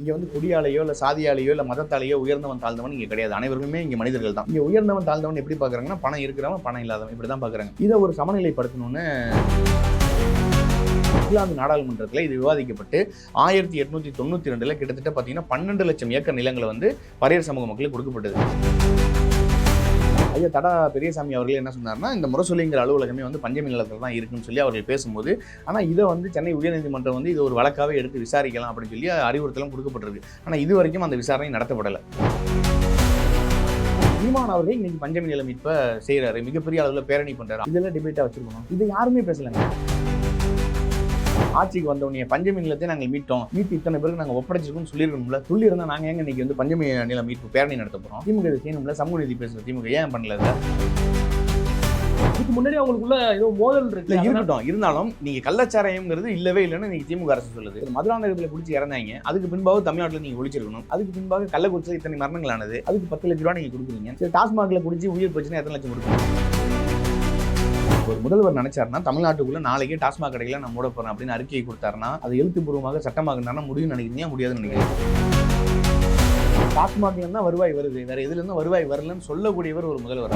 இங்கே வந்து குடியாலேயோ இல்லை சாதியாலேயோ இல்லை மதத்தாலேயோ உயர்ந்தவன் தாழ்ந்தவன் இங்கே கிடையாது. அனைவருமே இங்கே மனிதர்கள் தான். இங்கே உயர்ந்தவன் தாழ்ந்தவன் எப்படி பார்க்குறாங்கன்னா பணம் இருக்கிறவன் பணம் இல்லாதவன். இப்படி தான் பார்க்குறாங்க. இதை ஒரு சமநிலைப்படுத்தணும்னு இங்கிலாந்து நாடாளுமன்றத்தில் இது விவாதிக்கப்பட்டு ஆயிரத்தி எட்நூத்தி தொண்ணூத்தி ரெண்டுல கிட்டத்தட்ட பார்த்தீங்கன்னா பன்னெண்டு லட்சம் ஏக்கர் நிலங்களை வந்து பரையர் சமூக மக்களுக்கு கொடுக்கப்பட்டது. ஐயா தடா பெரியசாமி அவர்கள் என்ன சொன்னார்னா இந்த முரசொலிங்கிற அலுவலகமே வந்து பஞ்சமி நிலத்தில் தான் இருக்குன்னு சொல்லி அவர்கள் பேசும்போது ஆனால் இதை வந்து சென்னை உயர்நீதிமன்றம் வந்து இது ஒரு வழக்காகவே எடுத்து விசாரிக்கலாம் அப்படின்னு சொல்லி அறிவுறுத்தலும் கொடுக்கப்பட்டிருக்கு. ஆனால் இது வரைக்கும் அந்த விசாரணை நடத்தப்படலை. சீமான் அவர்கள் இன்னைக்கு பஞ்சமி நிலம் மீட்பை செய்கிறாரு மிகப்பெரிய அளவில் பேரணி பண்ணுறாரு இதெல்லாம் டிபேட்டாக வச்சுருக்கணும். இதை யாருமே பேசலைங்க ஆட்சிக்கு வந்தவனைய பஞ்சமி நிலத்தை நாங்கள் மீட்டோம். மீட்டு இத்தனை பேருக்கு நாங்கள் ஒப்படைச்சிருக்கோம்னு சொல்லிருக்கோம்ல சொல்லி இருந்தால் நாங்கள் ஏங்க இன்னைக்கு வந்து பஞ்சமி நிலம் மீட்பு பேரணி நடத்த போகிறோம் திமுக இது செய்யணும்ல. சமூக நீதி பேசுகிற திமுக ஏன் பண்ணல இதை? இதுக்கு முன்னாடி அவங்களுக்குள்ள ஏதோ மோதல் இருக்கு. இருக்கட்டும். இருந்தாலும் நீங்க கள்ளச்சாராயம்ங்கிறது இல்லவே இல்லைன்னு நீங்க திமுக அரசு சொல்லுது. இது மதுராந்தகத்தில் குடிச்சு இறந்தாங்க. அதுக்கு பின்பாக தமிழ்நாட்டில் நீங்க ஒழிச்சிருக்கணும். அதுக்கு பின்பாக கள்ளக்குறிச்சியில் இத்தனை மரணங்கள் ஆனது அதுக்கு பத்து லட்ச ரூபா நீங்க கொடுக்குறீங்க. சரி டாஸ்மாக்ல குடிச்சு உயிர் போச்சுன்னா எத்தனை லட்சம் கொடுக்கணும் ஒரு முதல்வர் நினைச்சாருன்னா தமிழ்நாட்டுக்குள்ள நாளைக்கே டாஸ்மாக் கடைகளை நான் மூட போறேன் அப்படின்னு அறிக்கையை கொடுத்தாருன்னா அது எழுத்துப்பூர்வமாக சட்டமாக முடியும் நினைக்கிறீங்க? முடியாதுன்னு நினைக்கிறேன் டாஸ்மாக்ல இருந்தா வருவாய் வருது. வேற எதுல இருந்தா வருவாய் வரலன்னு சொல்லக்கூடியவர் ஒரு முதல்வர்.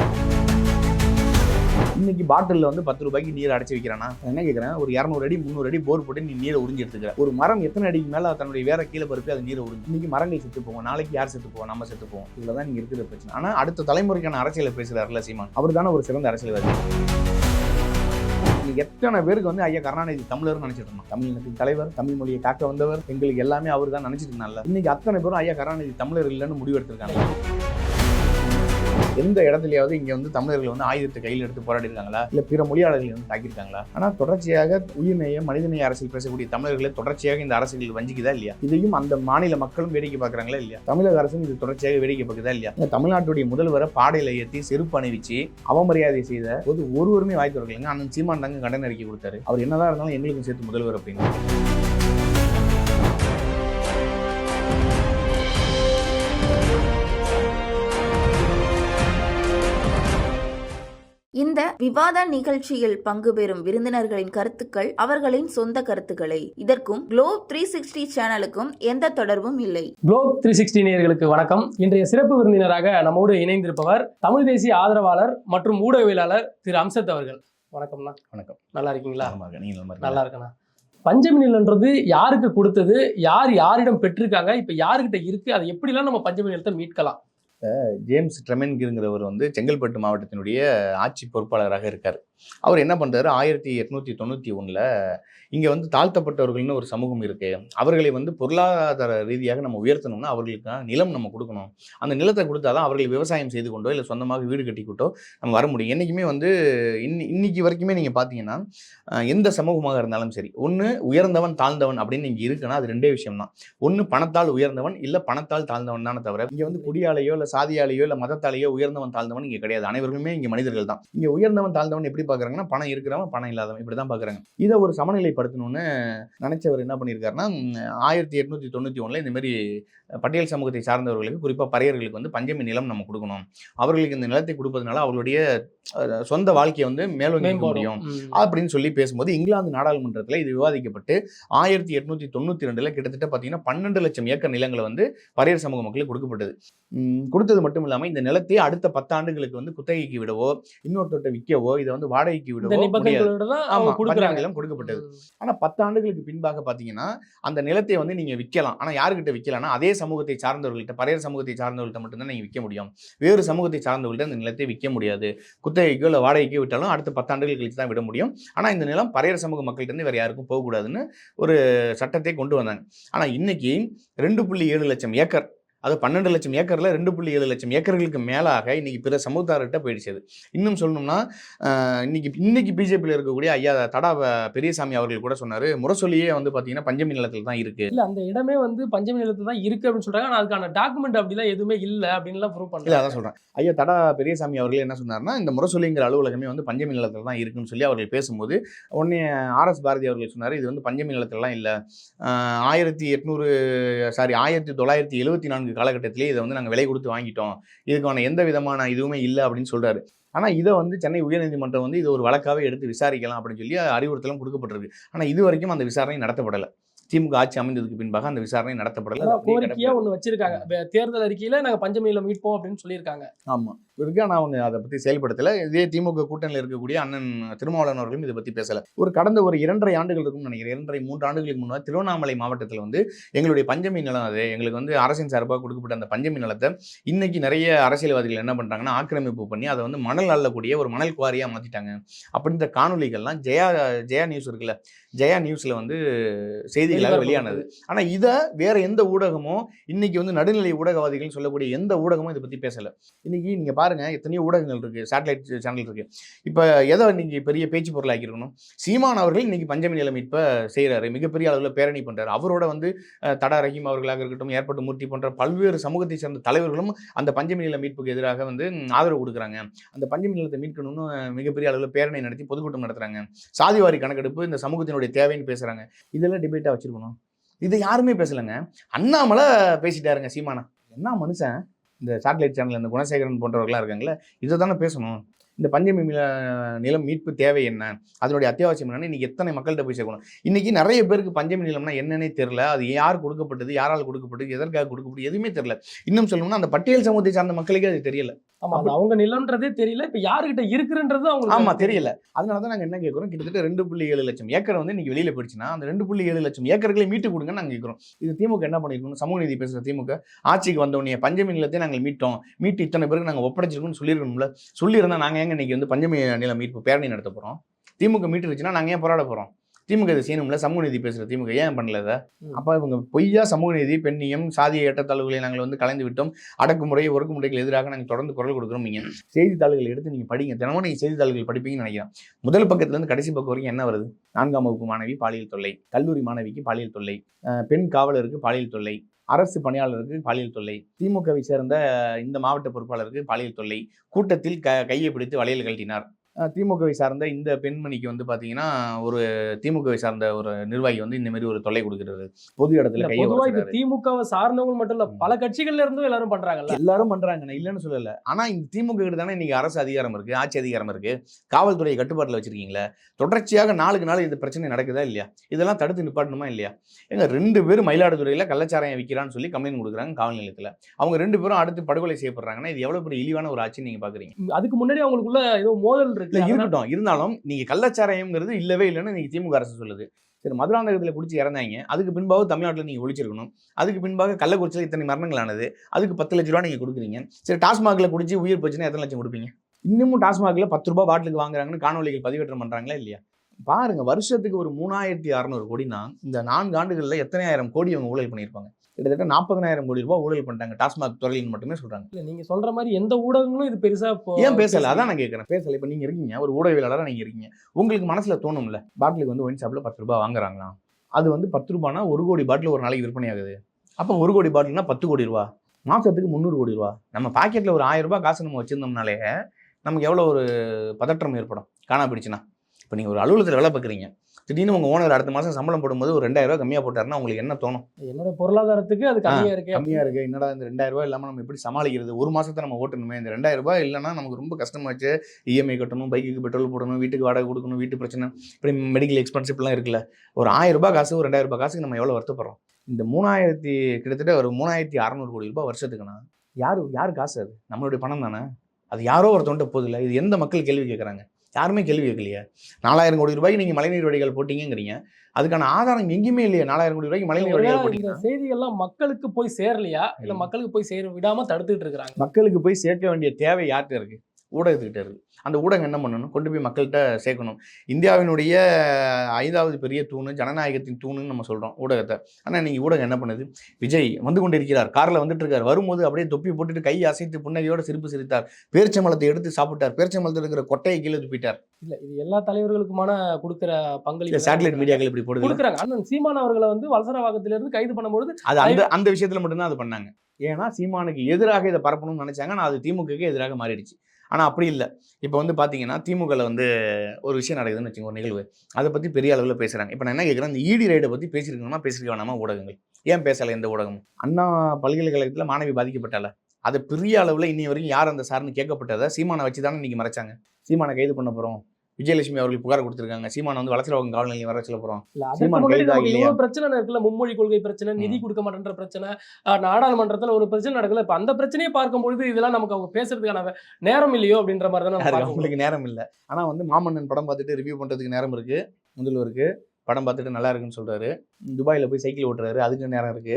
இன்னைக்கு பாட்டிலில் வந்து பத்து ரூபாய்க்கு நீர் அடைச்சி வைக்கிறானா? நான் என்ன கேட்குறேன் ஒரு இரநூறு அடி முந்நூறு அடி போர் போட்டு நீ நீரை உறிஞ்சி எடுத்துக்கிற. ஒரு மரம் எத்தனை அடிக்கு மேலே தன்னுடைய வேற கீழே பருப்பி அது நீரை உறிஞ்சி இன்னைக்கு மரங்கள் செத்து போவோம் நாளைக்கு யார் செத்து போவோம் நம்ம செத்து போவோம் இதில் தான் நீங்கள் இருக்கிற பிரச்சனை. ஆனால் அடுத்த தலைமுறைக்கான அரசியலை பேசுகிறாருல சீமான். அவர் தானே ஒரு சிறந்த அரசியல்வாதி. இன்னைக்கு எத்தனை பேருக்கு வந்து ஐயா கருணாநிதி தமிழர்னு நினைச்சிட்டு இருந்தோம் தமிழ்நாட்டின் தலைவர் தமிழ் மொழியை காக்க வந்தவர் எங்களுக்கு எல்லாமே அவர் தான் நினைச்சிட்டு இருந்தாங்க இன்னைக்கு அத்தனை பேரும் ஐயா கருணாநிதி தமிழர் இல்லைன்னு முடிவெடுத்திருக்காங்க. எந்த இடத்துலயாவது இங்க வந்து தமிழர்கள் வந்து ஆயுதத்தை கையில் எடுத்து போராடி இருக்காங்களா இல்ல பிற மொழியாளர்கள் வந்து தாக்கியிருக்காங்களா? ஆனா தொடர்ச்சியாக உயிர்நேய மனிதநேய அரசியல் பேசக்கூடிய தமிழர்களை தொடர்ச்சியாக இந்த அரசுகள் வஞ்சிக்குதா இல்லையா? இதையும் அந்த மாநில மக்களும் வேடிக்கை பார்க்குறாங்களா இல்லையா? தமிழக அரசும் இது தொடர்ச்சியாக வேடிக்கை பார்க்குதா இல்லையா? தமிழ்நாட்டுடைய முதல்வரை பாடையில ஏற்றி செருப்பு அணிவிச்சு அவமரியாதை செய்த போது ஒருவருமே வாய்ப்பு திறக்கலைங்க அண்ணன் சீமான் தாங்க கண்டன அறிக்கை கொடுத்தாரு. அவர் என்னதான் இருந்தாலும் எங்களுக்கும் சேர்த்து முதல்வர் அப்படின்னு. இந்த விவாத நிகழ்ச்சியில் பங்கு பெறும் விருந்தினர்களின் கருத்துக்கள் அவர்களின் சொந்த கருத்துக்களை. இதற்கும் குளோப் த்ரீ சிக்ஸ்டி சேனலுக்கும் எந்த தொடர்பும் இல்லை. குளோப் த்ரீ சிக்ஸ்டி நேயர்களுக்கு வணக்கம். இன்றைய சிறப்பு விருந்தினராக நம்மோடு இணைந்திருப்பவர் தமிழ் தேசிய ஆதரவாளர் மற்றும் ஊடகவியலாளர் திரு அம்சத் அவர்கள். வணக்கம்ண்ணா வணக்கம். நல்லா இருக்கீங்களா? நல்லா இருக்கண்ணா. பஞ்சமி நிலன்றது யாருக்கு கொடுத்தது? யார் யாரிடம் பெற்றிருக்காங்க? இப்ப யாருக்கிட்ட இருக்கு? அதை எப்படிலாம் நம்ம பஞ்சமி நிலத்தை மீட்கலாம்? ஜேம்ஸ் ட்ரெமென்கிருங்கிறவர் வந்து செங்கல்பட்டு மாவட்டத்தினுடைய ஆட்சி பொறுப்பாளராக இருக்கார். அவர் என்ன பண்றாரு? ஆயிரத்தி எட்நூத்தி தொண்ணூத்தி ஒன்றில் இங்க வந்து தாழ்த்தப்பட்டவர்கள்னு ஒரு சமூகம் இருக்கு. அவர்களை வந்து பொருளாதார ரீதியாக நம்ம உயர்த்தணும்னா அவர்களுக்கான நிலம் நம்ம கொடுக்கணும். அந்த நிலத்தை கொடுத்தாதான் அவர்கள் விவசாயம் செய்து கொண்டோ இல்லை சொந்தமாக வீடு கட்டிக்கிட்டோ நம்ம வர முடியும். என்னைக்குமே வந்து இன்னி இன்னைக்கு வரைக்குமே நீங்க பாத்தீங்கன்னா எந்த சமூகமாக இருந்தாலும் சரி ஒன்று உயர்ந்தவன் தாழ்ந்தவன் அப்படின்னு இங்க இருக்குன்னா அது ரெண்டே விஷயம் தான். ஒன்று பணத்தால் உயர்ந்தவன் இல்லை பணத்தால் தாழ்ந்தவன் தானே தவிர இங்க வந்து குடியாலேயோ இல்லை சாதியாலேயோ இல்லை மதத்தாலேயோ உயர்ந்தவன் தாழ்ந்தவன் இங்கே கிடையாது. அனைவருமே இங்கே மனிதர்கள் தான். இங்கே உயர்ந்தவன் தாழ்ந்தவன் எப்படி பார்க்குறாங்கன்னா பணம் இருக்கிறவன் பணம் இல்லாதவன். இப்படி தான் பார்க்குறாங்க இதை ஒரு சமநிலைப்படுத்தணும்னு நினைச்சவர் என்ன பண்ணியிருக்காருன்னா ஆயிரத்தி எட்நூத்தி தொண்ணூற்றி ஒன்றில் இந்த மாதிரி பட்டியல் சமூகத்தை சார்ந்தவர்களுக்கு குறிப்பாக பறையர்களுக்கு வந்து பஞ்சமி நிலம் நம்ம கொடுக்கணும். அவர்களுக்கு இந்த நிலத்தை கொடுப்பதனால அவர்களுடைய சொந்த வாழ்க்கையை வந்து மேலோங்கி முடியும். அப்படின்னு சொல்லி பேசும்போது இங்கிலாந்து நாடாளுமன்றத்தில் இது விவாதிக்கப்பட்டு ஆயிரத்தி எட்நூத்தி தொண்ணூத்தி ரெண்டுல கிட்டத்தட்ட பார்த்தீங்கன்னா பன்னெண்டு லட்சம் ஏக்கர் நிலங்களை வந்து பரையர் சமூக மக்களுக்கு கொடுக்கப்பட்டது. கொடுத்தது மட்டும் இல்லாம இந்த நிலத்தை அடுத்த பத்தாண்டுகளுக்கு வந்து குத்தகைக்கு விடவோ இன்னொருத்தட்ட விற்கவோ இதை வந்து வாடகைக்கு இந்த விடவோ முடியாது. நிபந்தனைகளோட தான் ஆமா நிலம் கொடுக்கப்பட்டது. ஆனா பத்தாண்டுகளுக்கு பின்பாக பாத்தீங்கன்னா அந்த நிலத்தை வந்து நீங்க விற்கலாம் ஆனா யாருக்கிட்ட விற்கலாம்னா அதே சமூகத்தை சார்ந்தவர்கள்ட்ட பரையர் சமூகத்தை சார்ந்தவர்கள்ட்ட மட்டும்தான் நீங்க விற்க முடியும். வேறு சமூகத்தை சார்ந்தவர்கள்ட்ட அந்த நிலத்தை விற்க முடியாது. குத்தகைக்கோ இல்லை வாடகைக்கோ விட்டாலும் அடுத்த பத்தாண்டுகள் கழிச்சு தான் விட முடியும். ஆனா இந்த நிலம் பரையர் சமூக மக்கள்கிட்ட இருந்து வேற யாருக்கும் போகக்கூடாதுன்னு ஒரு சட்டத்தை கொண்டு வந்தாங்க. ஆனா இன்னைக்கு ரெண்டு புள்ளி ஏழு லட்சம் ஏக்கர் அது பன்னெண்டு லட்சம் ஏக்கர்ல ரெண்டு புள்ளி ஏழு லட்சம் ஏக்கர்களுக்கு மேலாக இன்னைக்கு பிற சமூகத்தார்கிட்ட போயிடுச்சு அது. இன்னும் சொல்லணும்னா ஆஹ் இன்னைக்கு இன்னைக்கு பிஜேபியில் இருக்கக்கூடிய ஐயா தடா பெரியசாமி அவர்கள் கூட சொன்னாரு முரசொலியே வந்து பாத்தீங்கன்னா பஞ்சமி நிலத்தில் தான் இருக்கு. இல்ல அந்த இடமே வந்து பஞ்சமி நிலத்துல தான் இருக்கு அப்படின்னு சொல்றாங்க. ஆனா அதுக்கான டாக்குமெண்ட் அப்படிலாம் எதுவுமே இல்ல அப்படின்லாம் ப்ரூவ் பண்றாங்க. அதான் சொல்றேன். ஐயா தடா பெரியசாமி அவர்கள் என்ன சொன்னார்னா இந்த முரசொலிங்கிற அலுவலகமே வந்து பஞ்சமி நிலத்தில் தான் இருக்குன்னு சொல்லி அவர்கள் பேசும்போது உடனே ஆர்எஸ் பாரதி அவர்கள் சொன்னார் இது வந்து பஞ்சமி நிலத்திலலாம் இல்லை. ஆயிரத்தி எட்நூறு சாரி ஆயிரத்தி தொள்ளாயிரத்தி எழுபத்தி நான்கு காலகட்டத்திலே இதை வந்து நாங்கள் விலை கொடுத்து வாங்கிட்டோம். இதுக்கான எந்த விதமான இதுவுமே இல்லை அப்படின்னு சொல்றாரு. ஆனால் இதை வந்து சென்னை உயர்நீதிமன்றம் வந்து இது ஒரு வழக்காகவே எடுத்து விசாரிக்கலாம் அப்படின்னு சொல்லி அறிவுறுத்தலும் கொடுக்கப்பட்டிருக்கு. ஆனால் இது வரைக்கும் அந்த விசாரணை நடத்தப்படலை. திமுக ஆட்சி அமைந்ததுக்கு பின்பாக அந்த விசாரணை நடத்தப்படல. கோரிக்கையா ஒண்ணு வச்சிருக்காங்க. தேர்தல் அறிக்கையில நாங்க பஞ்சமியில மீட்போம் அப்படின்னு சொல்லியிருக்காங்க. ஆமா. இருக்கு. ஆனா அவங்க அதை பத்தி செயல்படுத்தல. இதே திமுக கூட்டணியில் இருக்கக்கூடிய அண்ணன் திருமாவளவன் அவர்களும் இதை பத்தி பேசல. ஒரு கடந்த ஒரு இரண்டரை ஆண்டுகள் இருக்கும்னு நினைக்கிறேன். இரண்டரை மூன்று ஆண்டுகளுக்கு முன்னாடி திருவண்ணாமலை மாவட்டத்தில் வந்து எங்களுடைய பஞ்சமி நிலம் அது எங்களுக்கு வந்து அரசின் சார்பாக கொடுக்கப்பட்ட அந்த பஞ்சமி நிலத்தை இன்னைக்கு நிறைய அரசியல்வாதிகள் என்ன பண்றாங்கன்னா ஆக்கிரமிப்பு பண்ணி அதை வந்து மணல் அள்ளக்கூடிய ஒரு மணல் குவாரியா மாத்திட்டாங்க. அப்படின்ற காணொலிகள்லாம் ஜெயா ஜெயா நியூஸ் இருக்குல்ல ஜெயா நியூஸ்ல வந்து செய்திகளாக வெளியானது. ஆனா இதை வேற எந்த ஊடகமோ இன்னைக்கு வந்து நடுநிலை ஊடகவாதிகள் சொல்லக்கூடிய எந்த ஊடகமும் இதை பத்தி பேசல. இன்னைக்கு நீங்க பாருங்க எத்தனையோ ஊடகங்கள் இருக்கு சேட்டலைட் சேனல் இருக்கு. இப்ப எதை இன்னைக்கு பெரிய பேச்சு பொருள் இருக்கணும்? சீமான் அவர்கள் இன்னைக்கு பஞ்சமி நிலம் மீட்பை செய்கிறாரு மிகப்பெரிய அளவில் பேரணி பண்றாரு. அவரோட வந்து தடா ரஹீம் அவர்களாக இருக்கட்டும் ஏற்பட்ட மூர்த்தி போன்ற பல்வேறு சமூகத்தை சேர்ந்த தலைவர்களும் அந்த பஞ்சமி நில மீட்புக்கு எதிராக வந்து ஆதரவு கொடுக்குறாங்க. அந்த பஞ்சமி நிலத்தை மீட்கணும்னு மிகப்பெரிய அளவில் பேரணி நடத்தி பொதுக்கூட்டம் நடத்துறாங்க. சாதிவாரி கணக்கெடுப்பு இந்த சமூகத்தினுடைய தேவைன்னு பேசுறாங்க. இதெல்லாம் டிபேட்டா வச்சிருக்கணும். இது யாருமே பேசலைங்க. அண்ணாமலை பேசிட்டாருங்க சீமானா. என்ன மனுஷன்? இந்த சேட்டலைட் சேனல் இந்த குணசேகரன் போன்றவர்களாக இருக்காங்களே இதை தானே பேசணும்? இந்த பஞ்சமி நில நிலம் மீட்பு தேவை என்ன? அதனுடைய அத்தியாவசியம் என்னன்னு இன்னைக்கு எத்தனை மக்கள்கிட்ட போய் சேர்க்கணும்? இன்னைக்கு நிறைய பேருக்கு பஞ்சமி நிலம்னா என்னன்னே தெரியல. அது யார் கொடுக்கப்பட்டது? யாரால் கொடுக்கப்பட்டது? எதற்காக கொடுக்கப்பட்டது? எதுவுமே தெரியல. இன்னும் சொல்லணும்னா அந்த பட்டியல் சமூகத்தை சார்ந்த மக்களுக்கே அது தெரியல. ஆமா அவங்க நிலம்ன்றதே தெரியல. இப்ப யாருகிட்ட இருக்குன்றது அவங்களுக்கு ஆமா தெரியல. அதனால தான் நாங்க என்ன கேட்குறோம் கிட்டத்தட்ட ரெண்டு புள்ளி ஏழு லட்சம் ஏக்கர் வந்து இன்னைக்கு வெளியில போயிடுச்சுன்னா அந்த ரெண்டு புள்ளி ஏழு லட்சம் ஏக்கர்களை மீட்டு கொடுங்கன்னு நாங்க கேட்குறோம் இது திமுக என்ன பண்ணிருக்கணும் சமூக நீதி பேசுற திமுக ஆட்சிக்கு வந்த உடனே பஞ்சமி நிலத்தை நாங்கள் மீட்டோம். மீட்டு இத்தனை பேருக்கு நாங்க ஒப்படைச்சிருக்கோம்னு சொல்லியிருக்கணும்ல சொல்லியிருந்தா நாங்க ஏங்க இன்னைக்கு வந்து பஞ்சமி நில மீட்பு பேரணி நடத்த போறோம். திமுக மீட்டுருச்சுன்னா நாங்க ஏன் போராட போறோம்? திமுக இதை செய்யணும்ல? சமூக நீதி பேசுற திமுக ஏன் பண்ணல இதை. அப்ப இவங்க பொய்யா சமூக நீதி பெண்ணியம் சாதிய ஏற்றத்தாழ்வுகளை நாங்கள் வந்து கலந்து விட்டோம். அடக்குமுறை ஒடுக்குமுறைகள் எதிராக நாங்கள் தொடர்ந்து குரல் கொடுக்குறோம். நீங்க செய்தித்தாள்கள் எடுத்து நீங்க படிங்க. தினமும் நீங்க செய்தித்தாள்கள் படிப்பீங்கன்னு நினைக்கிறேன். முதல் பக்கத்துல இருந்து கடைசி பக்கம் வரைக்கும் என்ன வருது? நான்காம் வகுப்பு மாணவி பாலியல் தொல்லை. கல்லூரி மாணவிக்கு பாலியல் தொல்லை. பெண் காவலருக்கு பாலியல் தொல்லை. அரசு பணியாளருக்கு பாலியல் தொல்லை. திமுகவை சேர்ந்த இந்த மாவட்ட பொறுப்பாளருக்கு பாலியல் தொல்லை. கூட்டத்தில் க கையை பிடித்து வளையல் கழட்டினார். திமுகவை சார்ந்த இந்த பெண்மணிக்கு வந்து பாத்தீங்கன்னா ஒரு திமுகவை சார்ந்த ஒரு நிர்வாகி வந்து இந்த மாதிரி ஒரு தொல்லை கொடுக்கிறது. பொது இடத்துல இல்ல கையை பொதுவா இது உடைச்சிடுறாரு. திமுகவை சார்ந்தவங்க மட்டும் இல்ல பல கட்சிகள்ல இருந்தும் எல்லாரும் பண்றாங்கல்ல? எல்லாரும் பண்றாங்க. இல்லைன்னு சொல்லல. ஆனா இந்த திமுக கிட்ட தானே இன்னைக்கு அரசு அதிகாரம் இருக்கு ஆட்சி அதிகாரம் இருக்கு. காவல்துறை கட்டுப்பாட்டுல வச்சிருக்கீங்களே தொடர்ச்சியாக நாளுக்கு நாள் இந்த பிரச்சனை நடக்குதா இல்லையா? இதெல்லாம் தடுத்து நிப்பாட்டணுமா இல்லையா? ஏங்க ரெண்டு பேரும் மயிலாடுதுறையில கள்ளச்சாராயம் விற்கிறான்னு சொல்லி கம்ப்ளைண்ட் கொடுக்குறாங்க காவல் நிலையத்துல. அவங்க ரெண்டு பேரும் அடுத்து படுகொலை செய்யப்படுறாங்கன்னா இது எவ்வளவு பெரிய இழிவான ஒரு ஆட்சி நீங்க பாக்குறீங்க? அதுக்கு முன்னாடி அவங்களுக்குள்ள ஏதோ மோதல் இருக்கு இருக்கட்டும். இருந்தாலும் நீங்க கள்ளச்சாராயம்ங்கிறது இல்லவே இல்லைன்னு நீங்க திமுக அரசு சொல்லுது. சரி மதுராந்தகத்தில் குடிச்சு இறந்தாங்க. அதுக்கு பின்பாக தமிழ்நாட்டில் நீங்கள் ஒழிச்சிருக்கணும். அதுக்கு பின்பாக கள்ளக்குறிச்சியில் இத்தனை மரணங்கள் ஆனது அதுக்கு பத்து லட்ச ரூபா நீங்கள் கொடுக்குறீங்க. சரி டாஸ்மாகில் குடிச்சு உயிர் போச்சுன்னா எத்தனை லட்சம் கொடுப்பீங்க? இன்னமும் டாஸ்மாகில் பத்து ரூபாய் பாட்டிலுக்கு வாங்குறாங்கன்னு காணொலிகள் பதிவேற்றம் பண்ணுறாங்களா இல்லையா? பாருங்க வருஷத்துக்கு ஒரு மூணாயிரத்தி அறநூறு கோடினா இந்த நான்கு ஆண்டுகளில் எத்தனை ஆயிரம் கோடி அவங்க ஊழல் பண்ணியிருப்பாங்க? கிட்டத்தட்ட நாற்பதனாயிரம் கோடி ரூபாய் ஊழல் பண்ணிட்டாங்க. டாஸ்மாக் துறையில் மட்டுமே சொல்றாங்க. இல்ல நீங்க சொல்ற மாதிரி எந்த ஊடகங்களும் இது பெருசா இப்போ ஏன் பேசல? அதான் நான் கேட்கறேன் பேசல. இப்ப நீங்க இருக்கீங்க. ஒரு ஊடகவியலாளரா நீங்க இருக்கீங்க. உங்களுக்கு மனசுல தோணும்ல பாட்டிலுக்கு வந்து ஒயின் ஷாப்ல பத்து ரூபாய் வாங்குறாங்களாம் அது வந்து பத்து ரூபானா ஒரு கோடி பாட்டில் ஒரு நாளைக்கு விற்பனை ஆகுது. அப்போ ஒரு கோடி பாட்டில்னா பத்து கோடி ரூபா. மாசத்துக்கு முந்நூறு கோடி ரூபா. நம்ம பாக்கெட்ல ஒரு ஆயிரம் ரூபாய் காசு நம்ம வச்சிருந்தோம்னாலே நமக்கு எவ்வளோ ஒரு பதற்றம் ஏற்படும். காணா போயிடுச்சுன்னா. இப்போ நீங்கள் ஒரு அலுவலகத்தில் வேலை பார்க்குறீங்க திடீர்னு உங்கள் ஓனர் அடுத்த மாதம் சம்பளம் போடும்போது ஒரு ரெண்டாயிரம் ரூபாய் கம்மியாக போட்டாருன்னா உங்களுக்கு என்ன தோணும்? என்னோட பொருளாதாரத்துக்கு அது கம்மியா இருக்கு. கம்மியா இருக்கு. என்னடா இந்த ரெண்டாயிரம் ரூபாய் இல்லாம நம்ம எப்படி சமாளிக்கிறது? ஒரு மாசத்தை நம்ம ஓட்டணுமே. இந்த ரெண்டாயிரம் ரூபாய் இல்லைன்னா நமக்கு ரொம்ப கஷ்டமாச்சு. இஎம்ஐ கட்டணும் பைக்குக்கு பெட்ரோல் போடணும் வீட்டுக்கு வாடகை கொடுக்கணும் வீட்டு பிரச்சனை. இப்படி மெடிக்கல் எக்ஸ்பென்ஸ் இப்படிலாம் இருக்குல்ல. ஒரு ஆயிரம் ரூபாய் காசு ஒரு ரெண்டாயிரம் ரூபாய் காசுக்கு நம்ம எவ்வளவு வருத்தப்படுறோம்? இந்த மூணாயிரத்தி கிட்டத்தட்ட ஒரு மூணாயிரத்தி அறநூறு கோடி ரூபாய் வருஷத்துக்குண்ணா. யாரு யாரு காசு அது? நம்மளுடைய பணம் தானே? அது யாரோ ஒருத்தவன்ட்ட போதில்ல இது எந்த மக்கள் கேள்வி கேட்குறாங்க யாருமே கேள்வி கேட்கலையே. நாலாயிரம் கோடி ரூபாய்க்கு நீங்க மழைநீர் வடிகால் போட்டீங்கங்கிறீங்க. அதுக்கான ஆதாரம் எங்கேயுமே இல்லையே. நாலாயிரம் கோடி ரூபாய்க்கு மழைநீர் இந்த போட்டீங்க செய்திகள்லாம் மக்களுக்கு போய் சேரலையா? இல்ல. மக்களுக்கு போய் சேர விடாம தடுத்துட்டு இருக்காங்க மக்களுக்கு போய் சேர்க்க வேண்டிய தேவை யார்கிட்ட இருக்கு? ஊடகத்துக்கிட்ட இருக்கு. அந்த ஊடகம் என்ன பண்ணணும்? கொண்டு போய் மக்கள்கிட்ட சேர்க்கணும். இந்தியாவினுடைய ஐந்தாவது பெரிய தூணு ஜனநாயகத்தின் தூணுன்னு நம்ம சொல்றோம் ஊடகத்தை. ஆனால் நீங்க ஊடகம் என்ன பண்ணுது? விஜய் வந்து கொண்டிருக்கிறார். கார்ல வந்துட்டு இருக்கார். வரும்போது அப்படியே தொப்பி போட்டுட்டு கையை அசைத்து புன்னகையோட சிரிப்பு சிரித்தார். பேரிச்சம்பழத்தை எடுத்து சாப்பிட்டார். பேரிச்சம்பழத்தில் இருக்கிற கொட்டையை கீழே துப்பிட்டார் இல்ல இது எல்லா தலைவர்களுக்குமான கொடுக்கிற பங்களிப்பு சேட்டலைட் மீடியாக்கள் இப்படி போடுது கொடுக்குறாங்க. அண்ணன் சீமான் அவர்களை வந்து வலசரவாகத்தில இருந்து கைது பண்ணும்பொழுது அது அந்த அந்த விஷயத்துல மட்டும்தான் அது பண்ணாங்க. ஏன்னா சீமானுக்கு எதிராக இதை பரப்பணும்னு நினைச்சாங்க. ஆனால் அது திமுகக்கு எதிராக மாறிடுச்சு. ஆனால் அப்படி இல்லை. இப்போ வந்து பார்த்தீங்கன்னா திமுகவில் வந்து ஒரு விஷயம் நடக்குதுன்னு வச்சுக்கோங்க ஒரு நிகழ்வு. அதை பற்றி பெரிய அளவில் பேசுகிறாங்க இப்போ நான் என்ன கேட்குறேன் இந்த இடி ரைடை பற்றி பேசியிருக்கணுமா பேசியிருக்க வேணாமா ஊடகங்கள்? ஏன் பேசலை எந்த ஊடகமும் அண்ணா பல்கலைக்கழகத்தில் மாணவி பாதிக்கப்பட்டால அதை பெரிய அளவில் இன்னி வரைக்கும் யார் அந்த சார்னு கேட்கப்பட்டதை சீமானை வச்சு தானே இன்றைக்கி மறைச்சாங்க. சீமானை கைது பண்ண போகிறோம் விஜயலட்சுமி அவர்கள் புகார் கொடுத்திருக்காங்க. சீமான் வந்து வளசரவாக்கம் காவல் நிலையம் வர சொல்ல போறோம்? எவ்வளவு பிரச்சனை இருக்குல்ல மும்மொழி கொள்கை பிரச்சனை நிதி. கொடுக்க மாட்டேன்ற பிரச்சனை நாடாளுமன்றத்துல ஒரு பிரச்சனை நடக்குது இப்ப அந்த பிரச்சனையை பார்க்கும்பொழுது இதெல்லாம் நமக்கு அவங்க பேசுறதுக்கான நேரம் இல்லையோ அப்படின்ற மாதிரி தான். அவங்களுக்கு நேரம் இல்லை. ஆனா வந்து மாமன்னன் படம் பார்த்துட்டு ரிவ்யூ பண்றதுக்கு நேரம் இருக்கு. முதல்வருக்கு படம் பார்த்துட்டு நல்லா இருக்குன்னு சொல்றாரு. துபாயில போய் சைக்கிள் ஓட்டுறாரு. அதுக்கு நேரம் இருக்கு.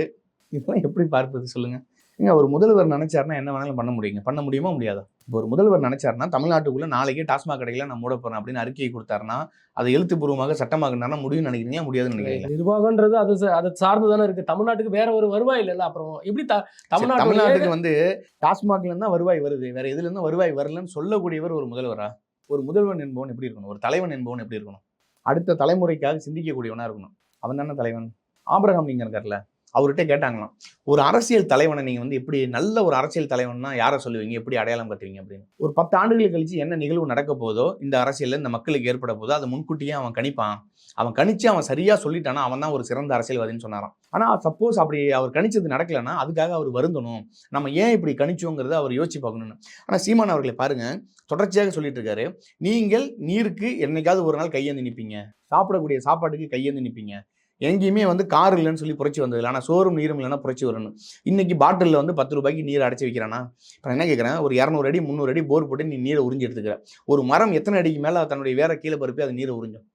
இதெல்லாம் எப்படி பார்ப்பது சொல்லுங்க. ஏங்க ஒரு முதல்வர் நினைச்சாருன்னா என்ன வேணாலும் பண்ண முடியுங்க. பண்ண முடியுமா முடியாதா? இப்போ ஒரு முதல்வர் நினைச்சாருன்னா தமிழ்நாட்டுக்குள்ள நாளைக்கே டாஸ்மாக் கடைகளை நான் மூட போறேன் அப்படின்னு அறிக்கையை கொடுத்தாருன்னா அதை எழுத்துப்பூர்வமாக சட்டமாக்குனா முடியும்னு நினைக்கிறீங்களா முடியாதுன்னு நினைக்கிறீங்களா? நிர்வாகம்ன்றது அது அதை சார்ந்து தானே இருக்கு. தமிழ்நாட்டுக்கு வேற ஒரு வருவாய் இல்லைல்ல அப்புறம் எப்படி த- சரி, தமிழ்நாட்டுடைய தமிழ்நாட்டுக்கு வந்து டாஸ்மாக்ல இருந்தா வருவாய் வருது. வேற எதுல இருந்தா வருவாய் வரலன்னு சொல்லக்கூடியவர் ஒரு முதல்வரா? ஒரு முதல்வன் என்பவன் எப்படி இருக்கணும்? ஒரு தலைவன் என்பவன் எப்படி இருக்கணும்? அடுத்த தலைமுறைக்காக சிந்திக்கக்கூடியவனா இருக்கணும். அவன் தானே தலைவன்? ஆபிரகாம் நீங்க இருக்கார்ல. அவர்கிட்ட கேட்டாங்களாம் ஒரு அரசியல் தலைவனை நீங்கள் வந்து எப்படி நல்ல ஒரு அரசியல் தலைவன்னா யாரை சொல்லுவீங்க? எப்படி அடையாளம் கட்டுவீங்க? அப்படின்னு. ஒரு பத்து ஆண்டுகள் கழிச்சு என்ன நிகழ்வு நடக்க போதோ இந்த அரசியலில் இந்த மக்களுக்கு ஏற்பட போதோ அதை முன்கூட்டியே அவன் கணிப்பான். அவன் கணிச்சு அவன் சரியாக சொல்லிட்டானா அவன் தான் ஒரு சிறந்த அரசியல்வாதின்னு சொன்னாராம். ஆனால் சப்போஸ் அப்படி அவர் கணிச்சது நடக்கலைன்னா அதுக்காக அவர் வருந்தணும். நம்ம ஏன் இப்படி கணிச்சோங்கிறத அவர் யோசிச்சு பார்க்கணும்னு. ஆனால் சீமான் அவர்களை பாருங்க தொடர்ச்சியாக சொல்லிட்டு இருக்காரு நீங்கள் நீருக்கு என்னைக்காவது ஒரு நாள் கையேந்து நிற்பீங்க சாப்பிடக்கூடிய சாப்பாட்டுக்கு கையேந்து நிற்பீங்க எங்கேயுமே வந்து கார் இல்லைன்னு சொல்லி புரட்சி வந்தது ஆனால் சோறும் நீரும் இல்லைன்னா புரட்சி வரணும் இன்னைக்கு பாட்டிலில் வந்து பத்து ரூபாய்க்கு நீர் அடைச்சி வைக்கிறானா? இப்போ நான் என்ன கேட்குறேன் ஒரு இரநூறு அடி முந்நூறு அடி போர் போட்டு நீ நீரை உறிஞ்சி எடுத்துக்கிற. ஒரு மரம் எத்தனை அடிக்கு மேலே தன்னுடைய வேற கீழே பருப்பி அது நீரை உறிஞ்சும்.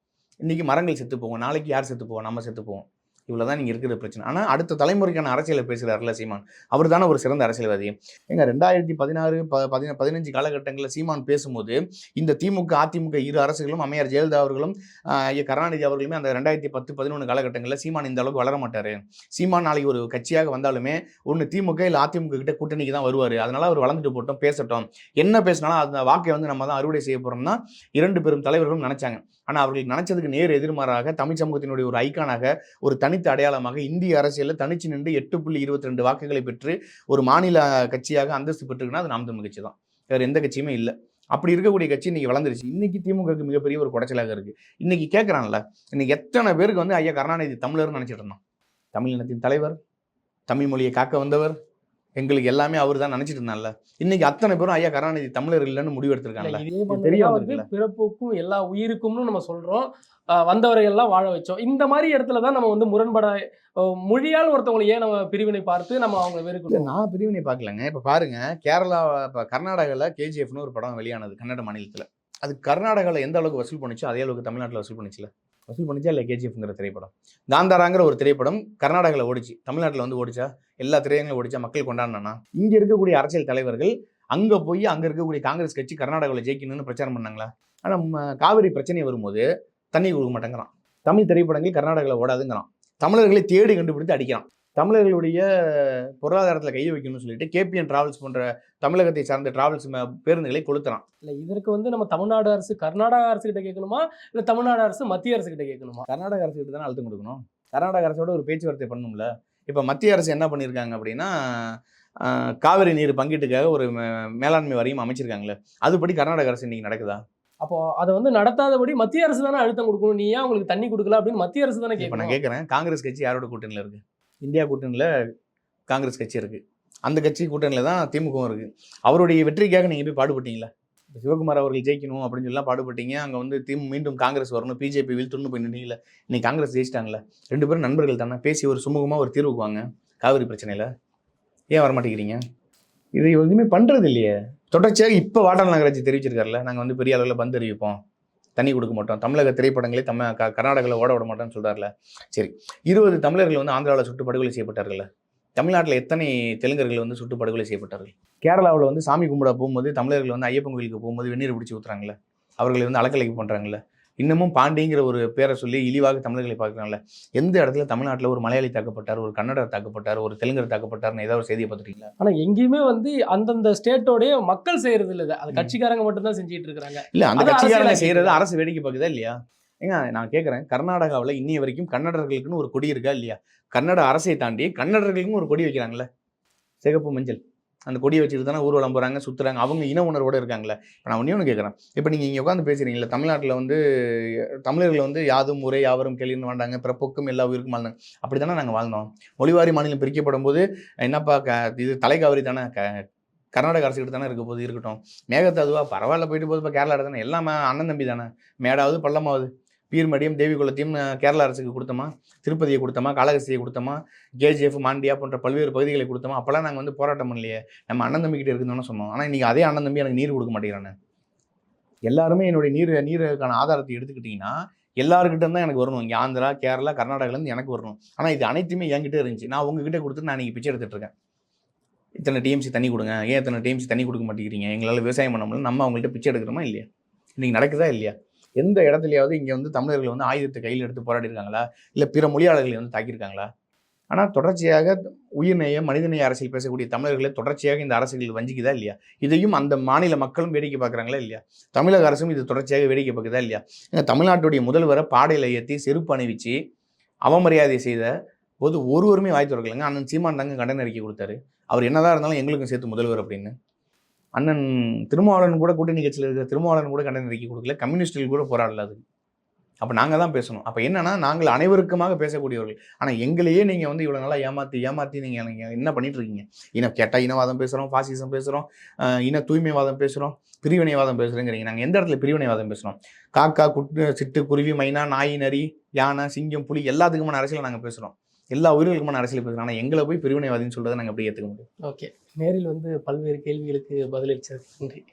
இன்னைக்கு மரங்கள் செத்து போவோம் நாளைக்கு யார் செத்து போவோம் நம்ம செத்து போவோம். இவ்வளோ தான் நீங்கள் இருக்கிற பிரச்சனை. ஆனால் அடுத்த தலைமுறைக்கான அரசியலை பேசுகிறார்ல சீமான். அவர் தானே ஒரு சிறந்த அரசியல்வாதி. எங்க ரெண்டாயிரத்தி பதினாறு ப பதின பதினஞ்சு காலகட்டங்களில் சீமான் பேசும்போது இந்த திமுக அதிமுக இரு அரசுகளும் அம்மையார் ஜெயலலிதா அவர்களும் ஐயா கருணாநிதி அவர்களுமே அந்த ரெண்டாயிரத்தி பத்து பதினொன்று காலகட்டங்களில் சீமான் இந்த அளவுக்கு வளர மாட்டார். சீமான் நாளைக்கு ஒரு கட்சியாக வந்தாலுமே ஒன்று திமுக இல்லை அதிமுக கிட்ட கூட்டணிக்கு தான் வருவார். அதனால அவர் வளர்ந்துட்டு போட்டோம் பேசட்டும். என்ன பேசினாலும் அந்த வாக்கை வந்து நம்ம தான் அறுவடை செய்ய போகிறோம்னா இரண்டு பெரும் தலைவர்களும் நினைச்சாங்க. ஆனால் அவர்கள் நினைச்சதுக்கு நேர் எதிர்மாறாக தமிழ் சமூகத்தினுடைய ஒரு ஐக்கானாக ஒரு தனித்த அடையாளமாக இந்திய அரசியலில் தனிச்சு நின்று எட்டு புள்ளி இருபத்தி ரெண்டு வாக்குகளை பெற்று ஒரு மாநில கட்சியாக அந்தஸ்து பெற்றுக்குன்னா அது நாம் தமிழ் கட்சி தான் வேறு எந்த கட்சியுமே இல்லை. அப்படி இருக்கக்கூடிய கட்சி இன்னைக்கு வளர்ந்துருச்சு. இன்னைக்கு திமுகவுக்கு மிகப்பெரிய ஒரு குடைச்சலாக இருக்கு. இன்னைக்கு கேட்குறான்ல இன்னைக்கு எத்தனை பேருக்கு வந்து ஐயா கருணாநிதி தமிழர்னு நினச்சிட்டு இருந்தான்? தமிழ் இனத்தின் தலைவர் தமிழ் மொழியை காக்க வந்தவர் எங்களுக்கு எல்லாமே அவர் தான் நினைச்சிட்டு இருந்தான்ல இன்னைக்கு அத்தனை பேரும் ஐயா கருணாநிதி தமிழர் இல்லைன்னு முடிவு இது தெரிய வந்து. பிறப்புக்கும் எல்லா உயிருக்கும்னு நம்ம சொல்றோம். எல்லாம் வாழ வச்சோம். இந்த மாதிரி இடத்துல தான் நம்ம வந்து முரண்பட மொழியால் ஒருத்தவங்களை ஏன் நம்ம பிரிவினை பார்த்து நம்ம அவங்க வெறுக்கணும் நான் பிரிவினை பார்க்கலங்க. இப்போ பாருங்க கேரளா இப்போ கர்நாடகாவில் கேஜிஎஃப்னு ஒரு படம் வெளியானது கன்னட மாநிலத்தில். அது கர்நாடகாவில் எந்த அளவுக்கு வசூல் பண்ணுச்சோ அதே அளவுக்கு தமிழ்நாட்டில் வசூல் பண்ணுச்சுல? வசூல் பண்ணுச்சா இல்லை கேஜிஎஃப்ங்கிற திரைப்படம்? காந்தாராங்கிற ஒரு திரைப்படம் கர்நாடகாவில் ஓடிச்சு. தமிழ்நாட்டில் வந்து ஓடிச்சா? எல்லா திரையங்களும் ஓடிச்சா மக்கள் கொண்டாடினா இங்கே இருக்கக்கூடிய அரசியல் தலைவர்கள் அங்கே போய் அங்கே இருக்கக்கூடிய காங்கிரஸ் கட்சி கர்நாடகாவில் ஜெயிக்கணும்னு பிரச்சாரம் பண்ணாங்களா? ஆனால் காவிரி பிரச்சனை வரும்போது தண்ணி கொடுக்க மாட்டேங்கிறான். தமிழ் திரைப்படங்கள் கர்நாடகாவில் ஓடாதுங்கிறான். தமிழர்களை தேடி கண்டுபிடித்து அடிக்கிறான். தமிழர்களுடைய பொருளாதாரத்தில் கையை வைக்கணும்னு சொல்லிட்டு கேபிஎன் டிராவல்ஸ் போன்ற தமிழகத்தை சார்ந்த டிராவல்ஸ் பேருந்துகளை கொளுத்துறான். இல்ல இதற்கு வந்து நம்ம தமிழ்நாடு அரசு கர்நாடக அரசு கிட்ட கேட்கணுமா? இல்ல தமிழ்நாடு அரசு மத்திய அரசு கிட்ட கேட்கணுமா? கர்நாடக அரசு கிட்ட தானே அழுத்தம் கொடுக்கணும்? கர்நாடக அரசோட ஒரு பேச்சுவார்த்தை பண்ணணும்ல? இப்போ மத்திய அரசு என்ன பண்ணியிருக்காங்க அப்படின்னா காவிரி நீர் பங்கீட்டுக்காக ஒரு மேலாண்மை வாரியம் அமைச்சிருக்காங்களே. அதுபடி கர்நாடக அரசு இன்னைக்கு நடக்குதா? அப்போ அதை வந்து நடத்தாதபடி மத்திய அரசு தானே அழுத்தம் கொடுக்கணும். நீ ஏன் உங்களுக்கு தண்ணி கொடுக்கல அப்படின்னு மத்திய அரசு தானே இப்போ நான் கேட்குறேன் காங்கிரஸ் கட்சி யாரோட கூட்டணியில் இருக்கு? இந்தியா கூட்டணியில் காங்கிரஸ் கட்சி இருக்கு. அந்த கட்சி கூட்டணியில் தான் திமுகவும் இருக்கு. அவருடைய வெற்றிக்காக நீங்கள் போய் பாடுபட்டீங்களா? சிவகுமார் அவர்கள் ஜெயிக்கணும் அப்படின்னு சொல்லலாம் பாடுபட்டீங்க. அங்கே வந்து திமு மீண்டும் காங்கிரஸ் வரணும். பிஜேபி வீழ்த்துன்னு போய் நின்றீங்களே இன்னைக்கு காங்கிரஸ் ஜெயிச்சிட்டாங்களே ரெண்டு பேரும் நண்பர்கள் தானே? பேசி ஒரு சுமூகமாக ஒரு தீர்வுக்கு வாங்க. காவிரி பிரச்சனையில். ஏன் வர மாட்டேங்கிறீங்க இது எதுவுமே பண்ணுறது இல்லையே தொடர்ச்சியாக இப்போ வாட்டாள் நகராட்சி தெரிவிச்சிருக்காருல்ல. நாங்கள் வந்து பெரிய அளவில் பந்து அறிவிப்போம் தண்ணி கொடுக்க மாட்டோம். தமிழக திரைப்படங்களே தமிழ் கர்நாடகாவில் ஓட விட மாட்டோம்னு சொல்கிறார்ல சரி. இருபது தமிழர்கள் வந்து ஆந்திராவில் சுட்டு படுகொலை செய்யப்பட்டார்கள்ல. தமிழ்நாட்டில் எத்தனை தெலுங்கர்கள் வந்து சுட்டு படுகொலை செய்யப்பட்டார்கள்? கேரளாவில் வந்து சாமி கும்பிட போகும்போது தமிழர்கள் வந்து ஐயப்பன் கோயிலுக்கு போகும்போது வெந்நீர் பிடிச்சி ஊத்துறாங்கல்ல? அவர்களை வந்து அலக்கலைக்கு பண்ணுறாங்கல்ல இன்னமும் பாண்டிங்கிற ஒரு பேரை சொல்லி இழிவாக தமிழர்களை பார்க்குறாங்கல்ல? எந்த இடத்துல தமிழ்நாட்டில் ஒரு மலையாளி தாக்கப்பட்டார் ஒரு கன்னடர் தாக்கப்பட்டார் ஒரு தெலுங்கர் தாக்கப்பட்டார்னு ஏதாவது ஒரு செய்தியை பார்த்துட்டீங்களா ஆனா எங்கேயுமே வந்து அந்தந்த ஸ்டேட்டோடைய மக்கள் செய்யறது இல்ல அது. கட்சிக்காரங்க மட்டும் தான் செஞ்சிட்டு இருக்காங்க இல்ல அந்த கட்சிக்காரங்க இருக்காங்க. அரசு வேடிக்கை பார்க்குதா இல்லையா? ஏங்க நான் கேட்குறேன் கர்நாடகாவில் இன்னைய வரைக்கும் கன்னடர்களுக்குன்னு ஒரு கொடி இருக்கா இல்லையா? கன்னட அரசை தாண்டி கன்னடர்களுக்கும் ஒரு கொடி வைக்கிறாங்கல்ல? சிகப்பு மஞ்சள். அந்த கொடியை வச்சுட்டு தானே ஊர்வலம் போகிறாங்க சுற்றுறாங்க அவங்க இன உணர்வோடு இருக்காங்களே இப்போ நான் ஒன்றே ஒன்று கேட்குறேன் இப்போ நீங்கள் இங்கே உட்காந்து பேசுகிறீங்களா தமிழ்நாட்டில் வந்து தமிழர்கள் வந்து யாதும் முறை யாவரும் கேள்வின்னு வாழ்ந்தாங்க பிறப்புக்கும் எல்லா உயிருக்கும் வாழ்ந்தாங்க அப்படி தானே நாங்கள் வாழ்ந்தோம்? மொழிவாரி மாநிலம் பிரிக்கப்படும் போது என்னப்பா க இது தலைக்காவிரி தானே? க கர்நாடக அரசு தானே இருக்க போது இருக்கட்டும். மேகத்தை அதுவா பரவாயில்ல போயிட்டு போகுது இப்போ கேரளா தானே? எல்லாமே அண்ணன் தம்பி தானே? மேடாவது பள்ளமாவது. பீர்மடியும் தேவி குலத்தையும் கேரளா அரசுக்கு கொடுத்தோமா? திருப்பதியை கொடுத்தோமா? காலகசியை கொடுத்தோமா? கேஜிஎஃப் மாண்டியா போன்ற பல்வேறு பகுதிகளை கொடுத்தோமா? அப்போல்லாம் நாங்கள் வந்து போராட்டம் பண்ணலையே. நம்ம அண்ணன் தம்பி கிட்ட இருக்குன்னு சொன்னோம். ஆனால் இன்றைக்கி அதே அண்ணன் தம்பி எனக்கு நீர் கொடுக்க மாட்டேங்கிறானே. எல்லாருமே என்னுடைய நீர் நீருக்கான ஆதாரத்தை எடுத்துக்கிட்டிங்கன்னா எல்லாருக்கிட்ட தான் எனக்கு வரணும். இங்கே ஆந்திரா கேரளா கர்நாடகாலேருந்து எனக்கு வரணும். ஆனால் இது அனைத்துமே என்கிட்ட இருந்துச்சு. நான் உங்ககிட்ட கொடுத்து நான் இன்றைக்கி பிச்சை எடுத்துட்டு இருக்கேன். இத்தனை டிஎம்சி தண்ணி கொடுங்க. ஏன் இத்தனை டிஎம்சி தண்ணி கொடுக்க மாட்டேங்கிறீங்க? எங்களால் விவசாயம் பண்ண முடியல. நம்ம அவங்கள்ட்ட பிச்சை எடுக்கிறோமா இல்லையா? இன்றைக்கி நடக்குதா இல்லையா? எந்த இடத்துலையாவது இங்கே வந்து தமிழர்கள் வந்து ஆயுதத்தை கையில் எடுத்து போராடி இருக்காங்களா இல்லை பிற மொழியாளர்களை வந்து தாக்கியிருக்காங்களா? ஆனால் தொடர்ச்சியாக உயிர்நேய மனிதநேய அரசியல் பேசக்கூடிய தமிழர்களை தொடர்ச்சியாக இந்த அரசுகள் வஞ்சிக்குதா இல்லையா? இதையும் அந்த மாநில மக்களும் வேடிக்கை பார்க்குறாங்களா இல்லையா? தமிழக அரசும் இது தொடர்ச்சியாக வேடிக்கை பார்க்குதா இல்லையா? ஏங்க, தமிழ்நாட்டுடைய முதல்வரை பாடையில் ஏற்றி செருப்பு அணிவிச்சு அவமரியாதை செய்த போது ஒருவருமே வாய் திறக்கலைங்க. அண்ணன் சீமான் தாங்க கண்டன அறிக்கை கொடுத்தாரு. அவர் என்னதான் இருந்தாலும் எங்களுக்கும் சேர்த்து முதல்வர் அப்படின்னு. அண்ணன் திருமாவளவன் கூட கூட்டணி கட்சியில் இருக்கிற திருமாவளவன் கூட கண்டன அறிக்கை கொடுக்கல. கம்யூனிஸ்டுகள் கூட போராடல அது. அப்போ நாங்கள் தான் பேசணும். அப்போ என்னன்னா நாங்கள் அனைவருக்குமாக பேசக்கூடியவர்கள். ஆனால் எங்களையே நீங்கள் வந்து இவ்வளோ நல்லா ஏமாற்றி ஏமாற்றி நீங்கள் நீங்கள் என்ன பண்ணிட்டு இருக்கீங்க? இன கேட்டால் இனவாதம் பேசுகிறோம் பாசிசம் பேசுகிறோம் இன தூய்மைவாதம் பேசுகிறோம் பிரிவினைவாதம் பேசுகிறேங்கிறீங்க நாங்கள் எந்த இடத்துல பிரிவினைவாதம் பேசுகிறோம் காக்கா குட்டு சிட்டு குருவி மைனா நாய் நரி யானை சிங்கம் புலி எல்லாத்துக்குமான அரசியல் நாங்கள் பேசுகிறோம் எல்லா உயிர்களுக்குமான அரசியல் பேசுகிறோம் ஆனால் எங்களை போய் பிரிவினைவாதின்னு சொல்றதை நாங்கள் எப்படி ஏற்றுக்க முடியும். ஓகே. நேரில் வந்து பல்வேறு கேள்விகளுக்கு பதிலளிச்சது நன்றி.